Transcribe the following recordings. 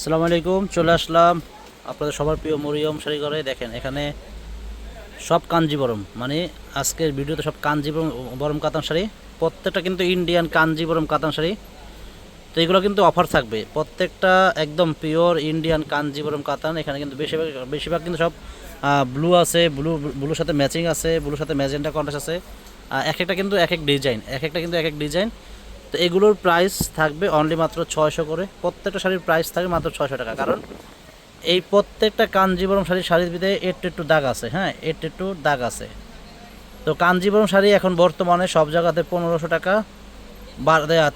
আসসালামু আলাইকুম, চলে আসলাম আপনাদের সবার প্রিয় মরিয়ম শাড়ি ঘরে দেখেন, এখানে সব কাঞ্জিবরম মানে আজকের ভিডিওতে সব কাঞ্জিবরম, বরম কাতান শাড়ি। প্রত্যেকটা কিন্তু ইন্ডিয়ান কাঞ্জিবরম কাতান শাড়ি। তো এগুলো কিন্তু অফার থাকবে। প্রত্যেকটা একদম পিওর ইন্ডিয়ান কাঞ্জিবরম কাতান। এখানে কিন্তু বেশিরভাগ বেশিরভাগ কিন্তু সব ব্লু আছে ব্লু ব্লুর সাথে ম্যাচিং আছে ব্লুর সাথে ম্যাজেন্টা কন্ট্রাস্ট আছে। এক একটা কিন্তু এক এক ডিজাইন এক একটা কিন্তু এক এক ডিজাইন তো এগুলোর প্রাইস থাকবে অনলি মাত্র ছয়শো করে। প্রত্যেকটা শাড়ির প্রাইস থাকবে মাত্র ছয়শো টাকা। কারণ এই প্রত্যেকটা কাঞ্জিবরম শাড়ির শাড়ির ভিতরে একটু একটু দাগ আছে হ্যাঁ? একটু একটু দাগ আছে। তো কাঞ্জিবরম শাড়ি এখন বর্তমানে সব জায়গাতে পনেরোশো টাকা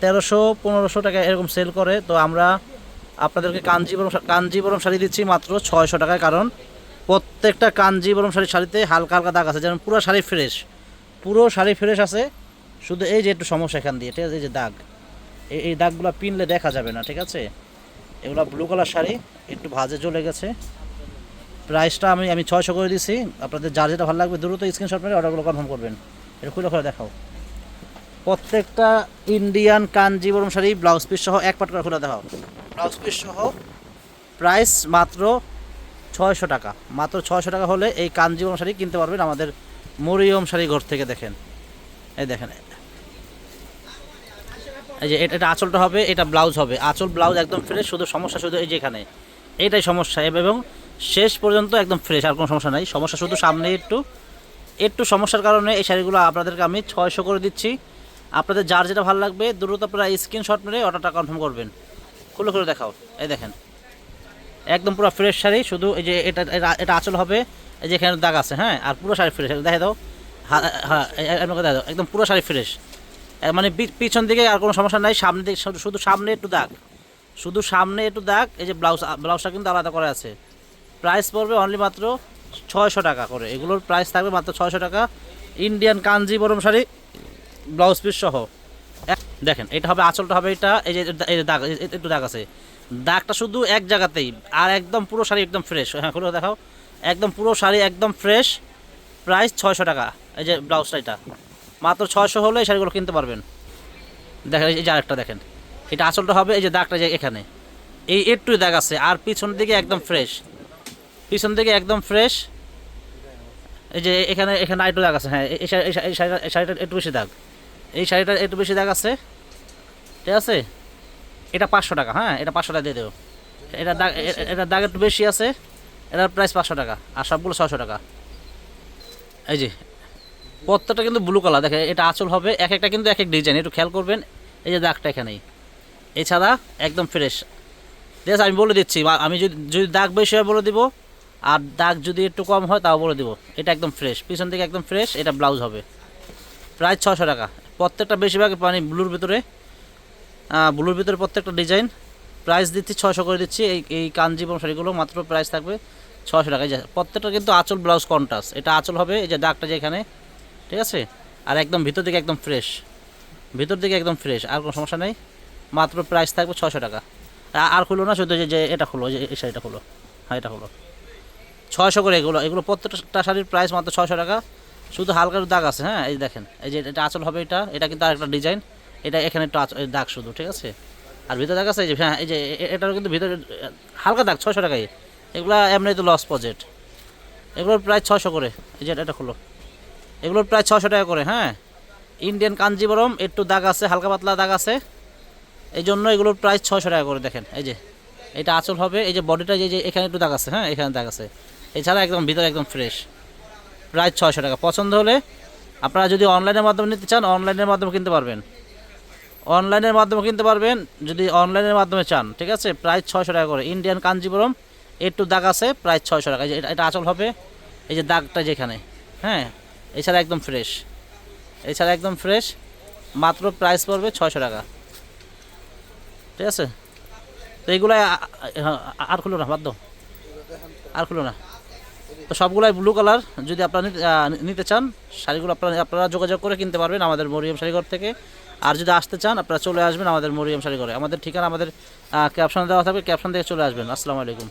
তেরোশো, পনেরোশো টাকা এরকম সেল করে। তো আমরা আপনাদেরকে কাঞ্জিবরম কাঞ্জিবরম শাড়ি দিচ্ছি মাত্র ছয়শো টাকায়। কারণ প্রত্যেকটা কাঞ্জিবরম শাড়ির শাড়িতে হালকা হালকা দাগ আছে। যেমন পুরো শাড়ি ফ্রেশ পুরো শাড়ি ফ্রেশ আছে। শুধু এই যে একটু সমস্যা এখান দিয়ে, ঠিক আছে? এই যে দাগ। এই দাগগুলো পিনলে দেখা যাবে না, ঠিক আছে? এগুলো ব্লু কালার শাড়ি, একটু ভাজে চলে গেছে। প্রাইসটা আমি আমি ছয়শো করে দিছি। আপনাদের যার যেটা ভালো লাগবে দ্রুত স্ক্রিনশট মেরে অর্ডারগুলো কনফার্ম করবেন। এটা খুলে খুলে দেখাও। প্রত্যেকটা Indian Kanjivaram sari blouse piece সহ এক পাট করে খুলে দেখাও। ব্লাউজ পিস সহ প্রাইস মাত্র ছয়শো টাকা। মাত্র ছয়শো টাকা হলে এই কাঞ্জিবরম শাড়ি কিনতে পারবেন আমাদের মরিয়ম শাড়ি ঘর থেকে দেখেন। এই দেখেন এই যে এটা আঁচলটা হবে, এটা ব্লাউজ হবে। আঁচল, ব্লাউজ একদম ফ্রেশ শুধু সমস্যা শুধু এই যে এখানে। এইটাই সমস্যা। এবং শেষ পর্যন্ত একদম ফ্রেশ আর কোনো সমস্যা নাই। সমস্যা শুধু সামনে একটু একটু সমস্যার কারণে এই শাড়িগুলো আপনাদেরকে আমি ছয়শো করে দিচ্ছি। আপনাদের যার যেটা ভালো লাগবে, দ্রুত আপনারা স্ক্রিনশট মেরে অর্ডারটা কনফার্ম করবেন। খুলে খুলে দেখাও। এই দেখেন। একদম পুরো ফ্রেশ শাড়ি, শুধু এই যে এটা, এটা- আঁচল হবে। এই যে এখানে দাগ আছে হ্যাঁ? আর পুরো শাড়ি ফ্রেশ দেখে দাও। হ্যাঁ হ্যাঁ দেখে দাও। একদম পুরো শাড়ি ফ্রেশ মানে পিছন দিকে আর কোনো সমস্যা নাই, সামনে দিকে শুধু- সামনে একটু দাগ। শুধু সামনে একটু দাগ, এই যে ব্লাউজ ব্লাউজটা কিন্তু আলাদা করা আছে। প্রাইস পড়বে অনলি মাত্র ছয়শো টাকা করে। এগুলোর প্রাইস থাকবে মাত্র ছয়শো টাকা। Indian Kanjivaram sari, blouse piece সহ। দেখেন, এটা হবে, আঁচলটা হবে এটা, এই যে, এই দাগ একটু দাগ আছে। দাগটা শুধু এক জায়গাতেই, আর একদম পুরো শাড়ি একদম ফ্রেশ হ্যাঁ খুলে দেখাও। একদম পুরো শাড়ি একদম ফ্রেশ প্রাইস ছয়শো টাকা, এই যে ব্লাউজটা এটা। মাত্র ছয়শো হলে এই শাড়িগুলো কিনতে পারবেন। দেখেন, এই যে আরেকটা দেখেন। এটা আঁচলটা হবে এই যে দাগটা যে এখানে। এই একটু দাগ আছে, আর পিছন দিকে একদম ফ্রেশ পিছন দিকে একদম ফ্রেশ এই যে এখানে এখানে আরেকটু দাগ আছে হ্যাঁ এই শাড়ি- এই শাড়িটা একটু বেশি দাগ। এই শাড়িটার একটু বেশি দাগ আছে। ঠিক আছে? এটা পাঁচশো টাকা হ্যাঁ এটা পাঁচশো টাকা দিয়ে দেবো। এটা দাগ, এ- এ- এটার দাগ একটু বেশি আছে, এটার প্রাইস পাঁচশো টাকা, আর সবগুলো ছশো টাকা। এই যে প্রত্যেকটা কিন্তু ব্লু কালার দেখে এটা আঁচল হবে এক একটা কিন্তু এক এক ডিজাইন একটু খেয়াল করবেন, এই যে দাগটা এখানেই। এছাড়া একদম ফ্রেশ ঠিক আমি বলে দিচ্ছি আমি যদি যদি দাগ বেশি হয় বলে দিব, আর দাগ যদি একটু কম হয় তাও বলে দিব। এটা একদম ফ্রেশ পিছন থেকে একদম ফ্রেশ এটা ব্লাউজ হবে। প্রায় ছশো টাকা। প্রত্যেকটা বেশিরভাগ মানে ব্লুর ভিতরে। ব্লুর ভিতরে প্রত্যেকটা ডিজাইন প্রাইস দিচ্ছি ছশো করে দিচ্ছি। এই এই কাঞ্জিবরম শাড়িগুলো মাত্র প্রাইস থাকবে ছশো টাকা। প্রত্যেকটা কিন্তু আঁচল ব্লাউজ কন্টাস এটা আঁচল হবে, এই যে দাগটা যে এখানে ঠিক আছে? আর একদম ভিতর দিকে একদম ফ্রেশ ভিতর দিকে একদম ফ্রেশ আর কোনো সমস্যা নেই? মাত্র প্রাইস থাকবে ছশো টাকা। আর খুলো না, শুধু যে- এটা খুলো যে এই শাড়িটা খুলো। হ্যাঁ এটা খুলো। ছয়শো করে এগুলো। এগুলো প্রত্যেকটা শাড়ির প্রাইস মাত্র ছয়শো টাকা। শুধু হালকা দাগ আছে হ্যাঁ? এই দেখেন, এই যে এটা আঁচল হবে এটা। এটা কিন্তু আরেকটা ডিজাইন এটা এখানে একটু দাগ শুধু, ঠিক আছে? আর ভিতরে দাগ আছে, এই যে হ্যাঁ এই যে এটারও কিন্তু ভিতরে হালকা দাগ ছশো টাকায় এগুলো এমনি তো লস প্রজেক্ট এগুলোর প্রায় ছশো করে। এই যে এটা খুলো। এগুলোর প্রায় ছশো টাকা করে হ্যাঁ? ইন্ডিয়ান কাঞ্জিবরম একটু দাগ আছে, হালকা পাতলা দাগ আছে। এই জন্য এগুলোর প্রাইস ছশো টাকা করে, দেখেন, এই যে। এটা আঁচল হবে, এই যে বডিটা যে এখানে একটু দাগ আছে হ্যাঁ? এখানে দাগ আছে। এছাড়া একদম ভিতরে একদম ফ্রেশ প্রায় ছশো টাকা। পছন্দ হলে আপনারা যদি অনলাইনের মাধ্যমে নিতে চান অনলাইনের মাধ্যমে কিনতে পারবেন। অনলাইনের মাধ্যমে কিনতে পারবেন, যদি অনলাইনের মাধ্যমে চান, ঠিক আছে? প্রায় ছশো টাকা করে। ইন্ডিয়ান কাঞ্জিবরম একটু দাগ আছে, প্রায় ছশো টাকা। এটা আঁচল হবে, এই যে দাগটা যেখানে হ্যাঁ? এছাড়া একদম ফ্রেশ এছাড়া একদম ফ্রেশ মাত্র প্রাইস পড়বে ছয়শো টাকা। ঠিক আছে? তো আ- আর খুলো না, বাদ আর খুলো না। তো সবগুলাই ব্লু কালার যদি আপনারা নিতে চান, শাড়িগুলো আপনারা আপনারা যোগাযোগ করে কিনতে পারবেন আমাদের মরিয়ম শাড়িঘর থেকে। আর যদি আসতে চান, আপনারা চলে আসবেন আমাদের মরিয়ম শাড়িঘরে। আমাদের ঠিকানা আমাদের ক্যাপশন দেওয়া থাকবে ক্যাপশন থেকে চলে আসবেন। আসসালামু আলাইকুম।